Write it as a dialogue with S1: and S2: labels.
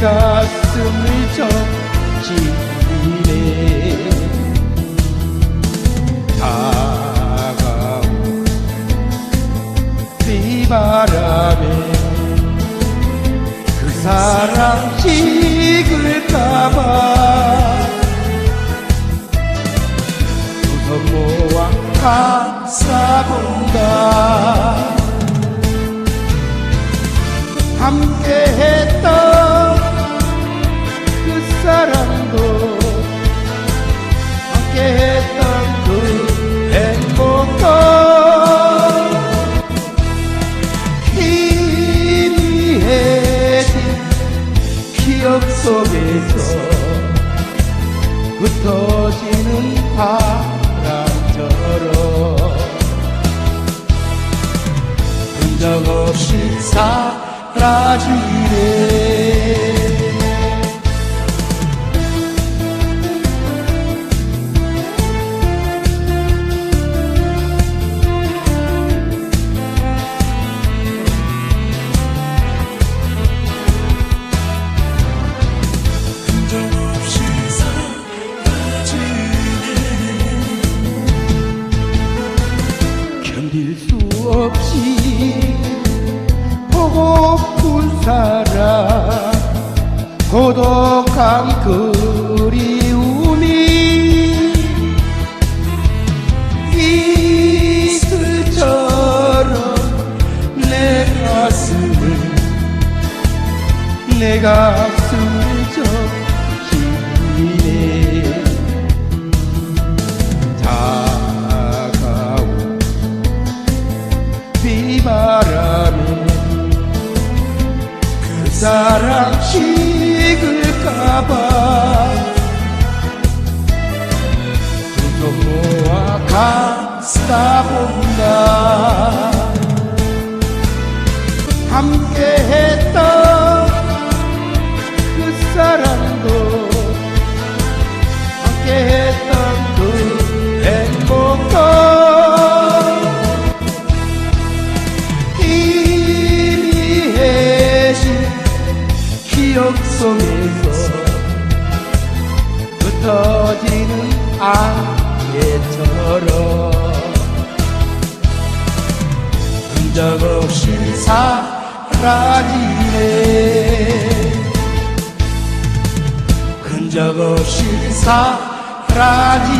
S1: 가슴을 적시네 다가온 비바람에 그 사랑 식을까봐 속에서 흩어지는 바람처럼 흔적 없이 사라지네 견딜 수 없이 보고픈 사랑 고독한 그리움이 이슬처럼 내 가슴을 내 가슴 비바람에 그 사랑 식을까봐 속에서 흩어지는 안개처럼 흔적 없이 사라지네. 흔적 없이 사라지네